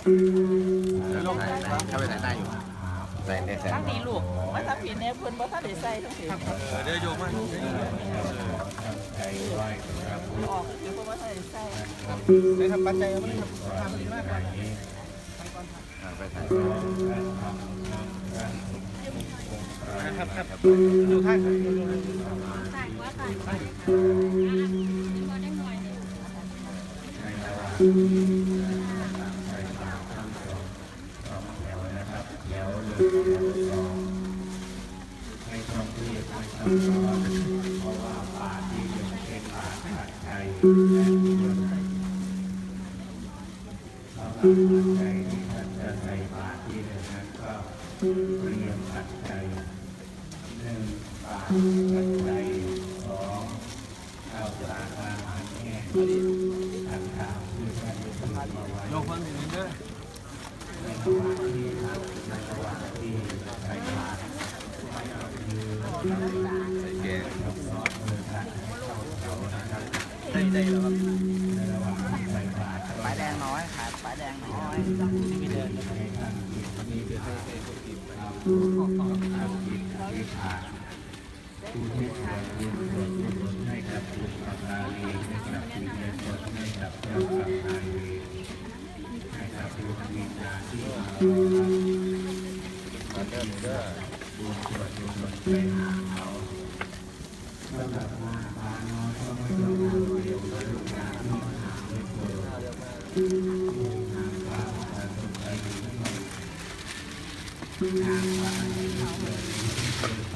เข้าไปไหนได้อยู่ใส่ได้ใส่ทั้งนี้ลูกมาทั้งปีนี้เพิ่นบ่ทันได้ใส่ทั้งปีเดี๋ยวโยมมาใจไหว้ครับออกอยู่เพราะว่าทันได้ใส่ได้ทำปัจจัยมันทำดีมากกว่าไปใส่ครับครับดูท่านแล้วเรื่องสอง ไม่ต้องรีบไม่ต้องร้อนเพราะว่าป่าที่ยังเป็นป่าขาดใจและยังใจสำหรับปัจจัยที่ท่านจะใส่บาตรที่นั้นก็เรียมปัจจัยหนึ่งบาทปัจจัยสองข้าวสารอาหารแห้งทานข้าวที่ทานจะทำมาไว้โยมฟังถึงเด้อในระหว่างที่ทำในระหว่าง ที่ใส่บาตรคือส่แกงสอนมือท่านให้เขานะครับได้ได้แล้วครับในระหว่างใส่บาตรปลาแดงน้อยขาดปลาแดงน้อยไม่เดินให้ท่านกินนี่คือให้ให้คนกินทำทำกินที่ขาผู้ที่ควรบุญส่วนกุศลให้กับบุญกับนาลีให้กับสิ่งเงินสดให้กับเจ้ากรรมนายเวรให้กับผู้มีหน้าที่มารับมาเริ่มเด้อบุญส่วนกุศลไปหาเขาสำหรับงน้อย องงานเดียวกับลูกงานที่หาไม่เจองานพาแต่ต้องไปถึงหน่อยงานพาให้ลูกเลยเป็นไป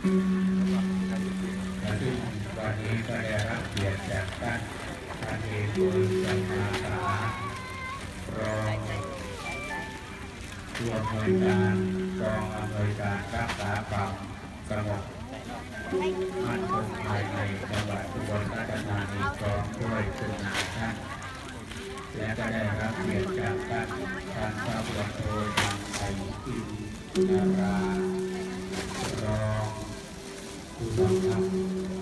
และซึ่งวันนี้ก็ได้รับเกียรติจากท่านท่านเอกบุญจันทราสารองผู้อำนวยการกองอำนวยการรักษาความสงบมันคงภายในจังหวัดอุบลราชธานีพร้อมด้วยคุณนาท่านและก็ได้รับเกียรติจากท่านท่านพระบรโททางไทยอินนารา ผู้บังคับ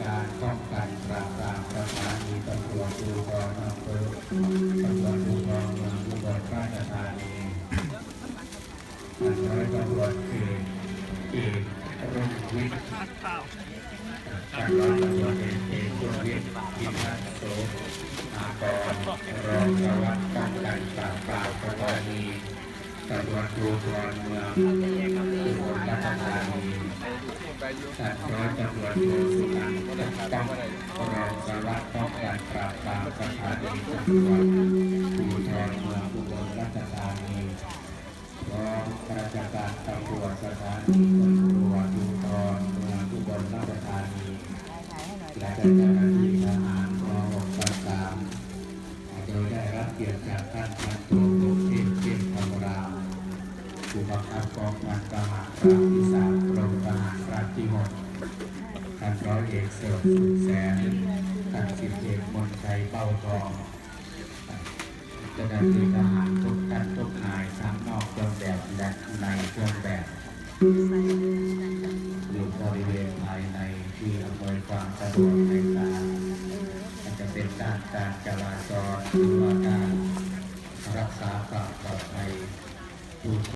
การป้องกันปราบปรามสถานีตำรวจภูธรอำเภอตำรวจภูธรเมืองอุบลราชธานีท่านร้อยตำรวจเอกเอกรุ่งวิทย์ท่านร้อยตำรวจเอกเอกรุ่งวิทย์อินทโสอากรรองสารวัตรป้องกันปราบปรามสถานีตำรวจภูธรเมืองอุบลราชธานี ท่านร้อยตำรวจโทสุนันท์ป้องรองสารวัตรป้องกันปราบปรามสถานีตำรวจภูธรเมืองอุบลราชธานีรองราชการตำรวจสถานีตำรวจภูธรเมืองอุบลราชธานีและเจ้าหน้าที่ทหารม6ประามโดยได้รับเกียรติจากท่านพันโท ผู้บังคับกองพันทหารราบที่สามกรมทหารราบที่หกท่านร้อยเอกเสริมสุขแสนท่านสิบเอกมนชัยเป้าทองเจ้าหน้าที่ทหารทุกท่านทุกนายทั้งนอกเครื่องแบบและในเครื่องแบบอยู่บริเวณภายในที่อำนวยความสะดวกในการอาจจะเป็นด้านการจราจรหรือว่าการรักษาความปลอดภัยผู้